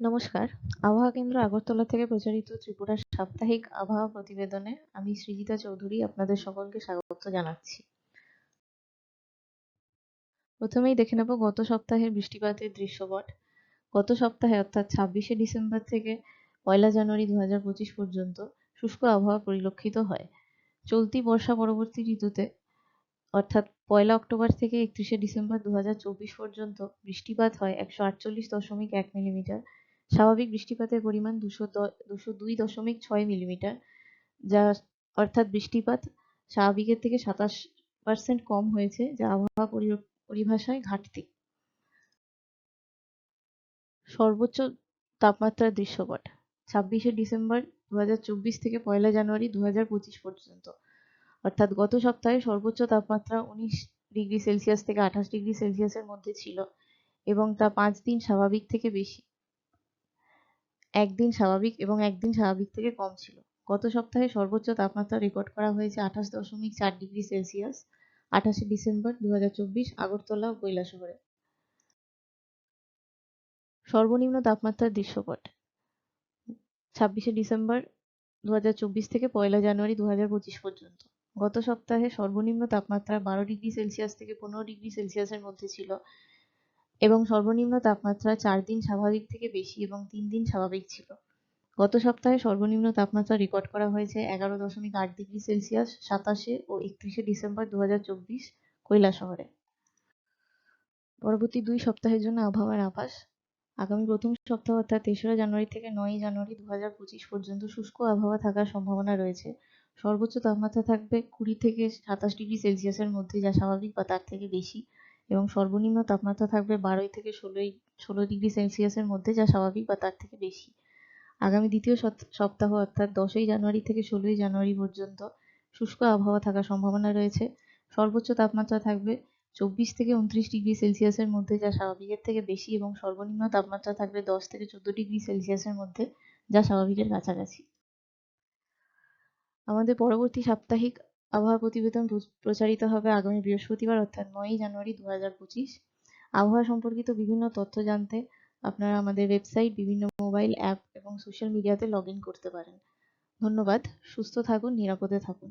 নমস্কার। আবহাওয়া কেন্দ্র আগরতলা থেকে প্রচারিত ত্রিপুরার সাপ্তাহিক আবহাওয়া প্রতিবেদনে আমি সৃজিতা চৌধুরী আপনাদের সকলকে স্বাগত জানাচ্ছি। প্রথমেই দেখে নেব গত সপ্তাহের বৃষ্টিপাতের দৃশ্যপট। গত সপ্তাহে অর্থাৎ ছাব্বিশে ডিসেম্বর থেকে পয়লা জানুয়ারি দু হাজার পঁচিশ পর্যন্ত শুষ্ক আবহাওয়া পরিলক্ষিত হয়। চলতি বর্ষা পরবর্তী ঋতুতে অর্থাৎ পয়লা অক্টোবর থেকে একত্রিশে ডিসেম্বর দু হাজার চব্বিশ পর্যন্ত বৃষ্টিপাত হয় একশো আটচল্লিশ দশমিক এক মিলিমিটার। স্বাভাবিক বৃষ্টিপাতের পরিমাণ দুশো দুশো দুই দশমিক ছয় মিলিমিটার, যা অর্থাৎ বৃষ্টিপাত স্বাভাবিকের থেকে সাতাশ পার্সেন্ট কম হয়েছে, যা আবহাওয়া পরিভাষায় ঘাটতি। সর্বোচ্চ তাপমাত্রার দৃশ্যপট, ছাব্বিশে ডিসেম্বর দু হাজার চব্বিশ থেকে পয়লা জানুয়ারি দু হাজার পঁচিশ পর্যন্ত। অর্থাৎ গত সপ্তাহে সর্বোচ্চ তাপমাত্রা উনিশ ডিগ্রি সেলসিয়াস থেকে আঠাশ ডিগ্রি সেলসিয়াসের মধ্যে ছিল এবং তা পাঁচ দিন স্বাভাবিক থেকে বেশি। একদিন স্বাভাবিক এবং একদিন স্বাভাবিক থেকে কম ছিল। গত সপ্তাহে সর্বোচ্চ তাপমাত্রা রেকর্ড করা হয়েছে আঠাশ দশমিক চার ডিগ্রি সেলসিয়াস, আঠাশে ডিসেম্বর দু আগরতলা ও কৈলাসহরে। সর্বনিম্ন তাপমাত্রার দৃশ্যপট। ছাব্বিশে ডিসেম্বর দু হাজার চব্বিশ থেকে পয়লা জানুয়ারি দু হাজার পঁচিশ পর্যন্ত। গত সপ্তাহে সর্বনিম্ন তাপমাত্রা বারো ডিগ্রি সেলসিয়াস থেকে পনেরো ডিগ্রি সেলসিয়াসের মধ্যে ছিল। এবং সর্বনিম্ন তাপমাত্রা চার দিন স্বাভাবিক থেকে বেশি এবং তিন দিন স্বাভাবিক ছিল। গত সপ্তাহে সর্বনিম্ন তাপমাত্রা রেকর্ড করা হয়েছে এগারো দশমিক আট ডিগ্রি সেলসিয়াস সাতাশে ও একত্রিশে ডিসেম্বর দু হাজার চব্বিশ শহরে। পরবর্তী দুই সপ্তাহের জন্য আবহাওয়ার আভাস। আগামী প্রথম সপ্তাহ অর্থাৎ তেসরা জানুয়ারি থেকে নয়ই জানুয়ারি দু হাজার পঁচিশ পর্যন্ত শুষ্ক আবহাওয়া থাকার সম্ভাবনা রয়েছে। সর্বোচ্চ তাপমাত্রা থাকবে কুড়ি থেকে সাতাশ ডিগ্রি সেলসিয়াসের মধ্যে, যা স্বাভাবিক বা তার থেকে বেশি। এবং সর্বনিম্ন তাপমাত্রা থাকবে বারোই থেকে ষোলোই, ষোলো ডিগ্রি সেলসিয়াসের মধ্যে, যা স্বাভাবিক বা তার থেকে বেশি। আগামী দ্বিতীয় সপ্তাহ অর্থাৎ দশই জানুয়ারি থেকে ষোলোই জানুয়ারি পর্যন্ত শুষ্ক আবহাওয়া থাকার সম্ভাবনা রয়েছে। সর্বোচ্চ তাপমাত্রা থাকবে চব্বিশ থেকে উনত্রিশ ডিগ্রি সেলসিয়াসের মধ্যে, যা স্বাভাবিকের থেকে বেশি এবং সর্বনিম্ন তাপমাত্রা থাকবে দশ থেকে চোদ্দ ডিগ্রি সেলসিয়াসের মধ্যে, যা স্বাভাবিকের কাছাকাছি। আমাদের পরবর্তী সাপ্তাহিক আবহাওয়া প্রতিবেদন প্রচারিত হবে আগামী বৃহস্পতিবার, অর্থাৎ নয়ই জানুয়ারি দু হাজার পঁচিশ। আবহাওয়া সম্পর্কিত বিভিন্ন তথ্য জানতে আপনারা আমাদের ওয়েবসাইট, বিভিন্ন মোবাইল অ্যাপ এবং সোশ্যাল মিডিয়াতে লগ করতে পারেন। ধন্যবাদ, সুস্থ থাকুন, নিরাপদে থাকুন।